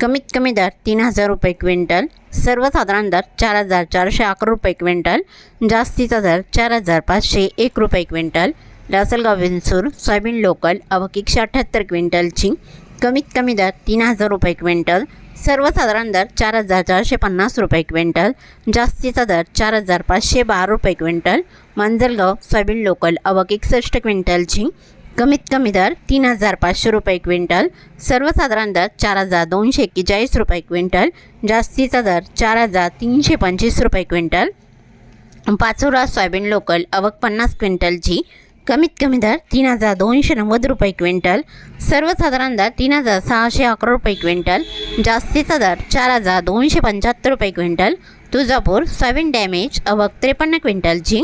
कमीत कमी दर तीन हजार रुपये क्विंटल सर्वसाधारण दर चार हजार चारशे अकरा रुपये क्विंटल जास्तीचा दर चार हजार पाचशे एक रुपये quintal Lasalgaon Vinchur soybean local अवक एकशे अठ्ठ्याहत्तर क्विंटलची कमीत कमी दर तीन हजार रुपये क्विंटल सर्वसाधारण दर चार हजार चारशे पन्नास रुपये क्विंटल जास्तीचा दर चार हजार पाचशे बारा रुपये क्विंटल मांजलगाव सोयाबीन लोकल अवक एकसष्ट क्विंटलची कमीत कमी दर तीन हजार पाचशे रुपये क्विंटल सर्वसाधारण दर चार हजार दोनशे एक्केचाळीस रुपये क्विंटल जास्तीचा दर चार हजार तीनशे पंचवीस रुपये क्विंटल. पाचोरा सोयाबीन लोकल अवक पन्नास क्विंटलची कमीत कमी दर तीन हजार दोनशे नव्वद रुपये क्विंटल सर्वसाधारण दर तीन हजार सहाशे अकरा रुपये क्विंटल जास्तीचा दर चार हजार दोनशे पंच्याहत्तर रुपये क्विंटल. तुळजापूर सोयाबीन डॅमेज अवक त्रेपन्न क्विंटलची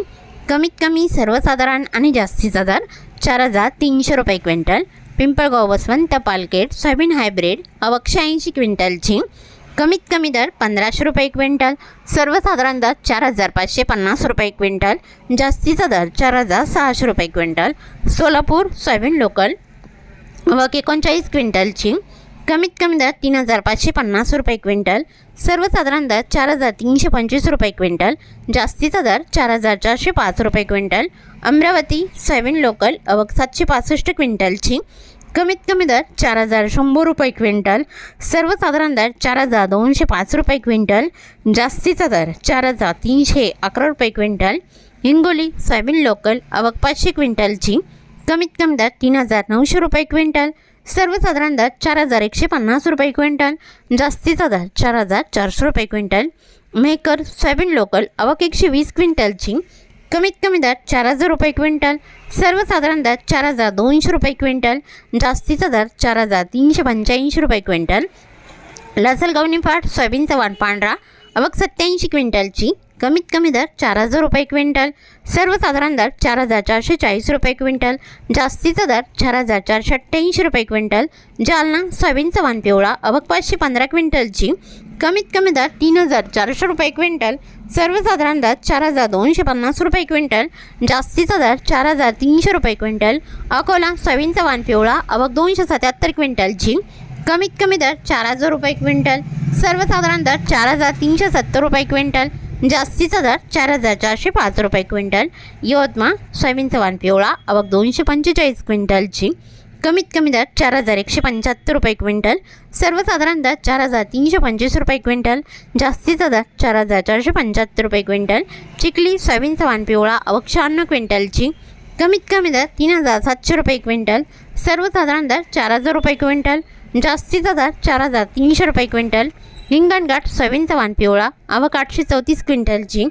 कमीत कमी सर्वसाधारण आणि जास्तीचा दर चार हजार तीनशे रुपये क्विंटल पिंपळगाव वसवंत पालकेट सोयाबीन हायब्रिड अवक ऐंशी क्विंटलची कमीत कमी दर पंधराशे रुपये क्विंटल सर्वसाधारण दर चार हजार पाचशे पन्नास रुपये क्विंटल जास्तीचा दर चार हजार सहाशे रुपये क्विंटल सोलापूर सोयाबीन लोकल वक एकोणचाळीस क्विंटलची कमीत कमी दर तीन हजार पाचशे पन्नास रुपये क्विंटल सर्वसाधारण दर चार हजार तीनशे पंचवीस रुपये क्विंटल जास्तीचा दर चार हजार चारशे पाच रुपये क्विंटल अमरावती सोयाबीन लोकल अवक सातशे पासष्ट क्विंटलची कमीत कमी दर चार हजार शंभर रुपये क्विंटल सर्वसाधारण दर चार हजार दोनशे पाच रुपये क्विंटल जास्तीचा दर चार हजार तीनशे अकरा रुपये क्विंटल हिंगोली सोयाबीन लोकल अवक पाचशे क्विंटलची कमीत कमी दर तीन हजार नऊशे रुपये क्विंटल सर्वसाधारण दर चार हजार एकशे पन्नास रुपये क्विंटल जास्तीचा दर चार हजार चारशे रुपये क्विंटल मेकर सोयाबीन लोकल अवक एकशे वीस क्विंटलची कमीत कमी दर चार हजार रुपये क्विंटल सर्वसाधारण दर चार हजार दोनशे रुपये क्विंटल जास्तीचा दर चार हजार तीनशे पंच्याऐंशी रुपये क्विंटल लासलगाव फाट सोयाबीनचा वाण पांढरा अवक सत्याऐंशी क्विंटलची कमीत कमी दर चार हजार रुपये क्विंटल. सर्वसाधारण दर चार हजार चारशे चाळीस रुपये क्विंटल. जास्तीचा दर चार हजार चारशे अठ्ठ्याऐंशी रुपये क्विंटल. जालना सोयाबीनचा वाण पिवळा अबक पाचशे पंधरा क्विंटलची कमीत कमी दर तीन हजार चारशे रुपये क्विंटल. सर्वसाधारण दर चार हजार दोनशे पन्नास रुपये क्विंटल. जास्तीचा दर चार हजार तीनशे रुपये क्विंटल. अकोला सोयाबीनचा वाण पिवळा अबक दोनशे सत्याहत्तर क्विंटलची कमीत कमी दर चार हजार रुपये क्विंटल. सर्वसाधारण दर चार हजार तीनशे सत्तर रुपये क्विंटल. म्हणजे जास्तीचा दर चार हजार चारशे पाच रुपये क्विंटल. यवतमाळ सोयाबीनचा वाण पिवळा अवक दोनशे पंचेचाळीस क्विंटलची. कमीत कमी दर चार हजार एकशे पंच्याहत्तर रुपये क्विंटल. सर्वसाधारण दर चार हजार तीनशे पंचवीस रुपये क्विंटल. जास्तीचा दर चार हजार चारशे पंच्याहत्तर रुपये क्विंटल. चिखली सोयाबीनचा वाण पिवळा अवक शहाण्णव क्विंटलची. कमीत कमी दर तीन हजार सातशे रुपये क्विंटल. सर्वसाधारण दर चार हजार रुपये क्विंटल. जास्तीचा दर चार हजार तीनशे रुपये क्विंटल. हिंगणघाट सोयाबीनचा वाण पिवळा आवक आठशे चौतीस क्विंटलची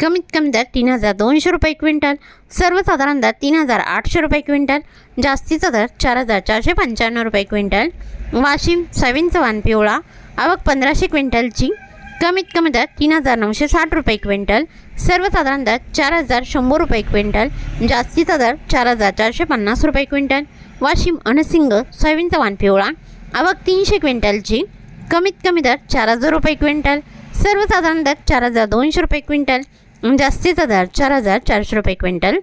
कमीत कमी दर तीन हजार दोनशे रुपये क्विंटल सर्वसाधारण दर तीन हजार आठशे रुपये क्विंटल जास्तीचा दर चार हजार चारशे पंच्याण्णव रुपये क्विंटल वाशिम सोयाबीनचा वाण पिवळा आवक पंधराशे क्विंटलची कमीत कमी दर तीन हजार नऊशे साठ रुपये क्विंटल सर्वसाधारण दर चार हजार शंभर रुपये क्विंटल जास्तीचा दर चार हजार चारशे पन्नास रुपये क्विंटल वाशिम अनसिंग सोयाबीनचा वाण पिवळा आवक तीनशे क्विंटलची कमीत कमी दर चार हजार रुपये क्विंटल सर्वसाधारण दर चार हजार दोनशे रुपये क्विंटल जास्तीचा दर चार हजार चारशे रुपये क्विंटल.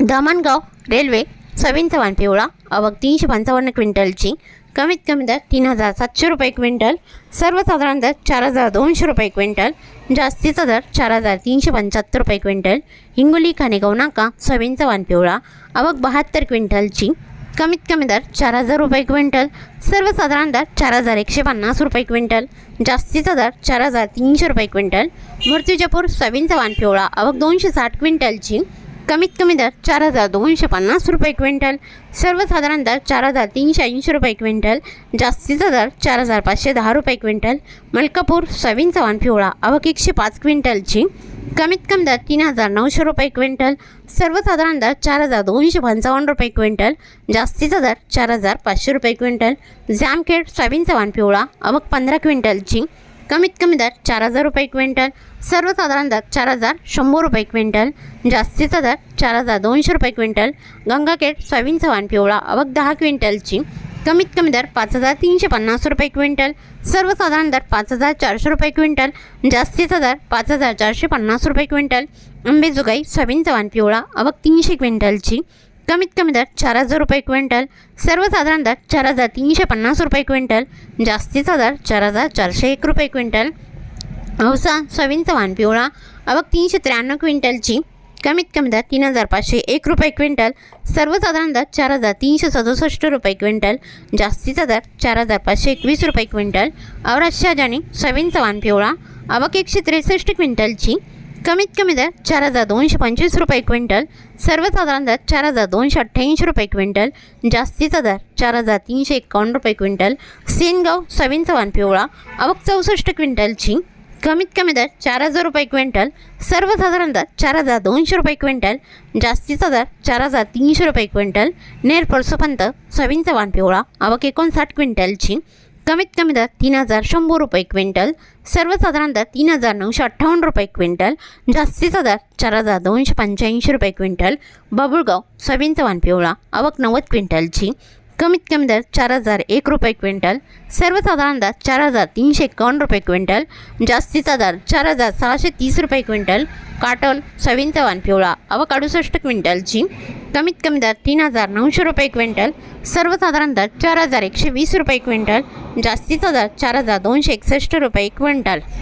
दमणगाव रेल्वे सोयाबीनचा चव्हाण पिवळा अवघ तीनशे पंचावन्न क्विंटलची कमीत कमी दर तीन हजार सातशे रुपये क्विंटल सर्वसाधारण दर चार हजार दोनशे रुपये क्विंटल जास्तीचा दर चार हजार तीनशे पंच्याहत्तर रुपये क्विंटल. हिंगोली खानेगाव नाका सोयाबीनचा चव्हाण पिवळा अवघ बहात्तर क्विंटलची कमीत कमी दर चार हजार रुपये क्विंटल सर्वसाधारण दर चार हजार एकशे पन्नास रुपये क्विंटल जास्तीचा दर चार हजार तीनशे रुपये क्विंटल मूर्तिजापूर सोयाबीनचा वाण पिवळा अवघ दोनशे साठ क्विंटलची कमीत कमी दर चार हजार दोनशे पन्नास रुपये क्विंटल. सर्वसाधारण दर चार हजार तीनशे ऐंशी रुपये क्विंटल. जास्तीचा दर चार हजार पाचशे दहा रुपये क्विंटल. मलकापूर सोयाबीन चव्हाण पिवळा आवक एकशे पाच क्विंटलची कमीत कमी दर तीन हजार नऊशे रुपये क्विंटल. सर्वसाधारण दर चार हजार दोनशे पंचावन्न रुपये क्विंटल. जास्तीचा दर चार हजार पाचशे रुपये क्विंटल. जामखेड सोयाबीन चव्हाण पिवळा आवक पंधरा क्विंटलची कमीत कमी दर चार हजार रुपये क्विंटल सर्वसाधारण दर चार हजार शंभर रुपये क्विंटल जास्तीचा दर चार हजार दोनशे रुपये क्विंटल गंगाखेड सोयाबीन चव्हाण पिवळा अवघ दहा क्विंटलची कमीत कमी दर पाच हजार तीनशे पन्नास रुपये क्विंटल सर्वसाधारण दर पाच हजार चारशे रुपये क्विंटल जास्तीचा दर पाच हजार चारशे पन्नास रुपये क्विंटल आंबेजोगाई सोयाबीन चव्हाण पिवळा अवघ तीनशे क्विंटलची कमीत कमी दर चार हजार रुपये क्विंटल सर्वसाधारण दर चार हजार तीनशे पन्नास रुपये क्विंटल जास्तीचा दर चार हजार चारशे एक रुपये क्विंटल. औसा सोयाबीन चव्हाण पिवळा अवक तीनशे त्र्याण्णव क्विंटलची कमीत कमी दर तीन हजार पाचशे एक रुपये क्विंटल सर्वसाधारण दर चार हजार तीनशे सदुसष्ट रुपये क्विंटल जास्तीचा दर चार हजार पाचशे एकवीस रुपये क्विंटल. औराज शाहजानी सोयाबीन चव्हाण पिवळा अवक एकशे त्रेसष्ट क्विंटलची कमीत कमी दर चार हजार दोनशे पंचवीस रुपये क्विंटल. सर्वसाधारण दर चार हजार दोनशे अठ्ठ्याऐंशी रुपये क्विंटल. जास्तीचा दर चार हजार तीनशे एकावन्न रुपये क्विंटल. सेनगाव सोयाबीन चव्हाण पिवळा. अवक चौसष्ट क्विंटलची कमीत कमी दर चार हजार रुपये क्विंटल. सर्वसाधारण दर चार हजार दोनशे रुपये क्विंटल. जास्तीचा दर चार हजार तीनशे रुपये क्विंटल. नेर परसोपंत सोयाबीन चव्हाण पिवळा. अवक एकोणसाठ क्विंटलची कमीत कमी दर तीन हजार शंभर रुपये क्विंटल सर्वसाधारण दर तीन हजार नऊशे अठ्ठावन्न रुपये क्विंटल जास्तीचा दर चार हजार दोनशे पंच्याऐंशी रुपये क्विंटल बबुळगाव सोयाबीनचा वान पिवळा आवक नव्वद क्विंटलची. कमीत कमी दर चार हजार एक रुपये क्विंटल सर्वसाधारण दर चार हजार तीनशे एकावन्न रुपये क्विंटल जास्तीचा दर चार हजार सहाशे तीस रुपये क्विंटल काटोल सविंतवान पिवळा आवक अडुसष्ट क्विंटलची कमीत कमी दर तीन हजार नऊशे रुपये क्विंटल सर्वसाधारण दर चार हजार एकशे वीस रुपये क्विंटल जास्तीचा दर चार हजार दोनशे एकसष्ट रुपये क्विंटल.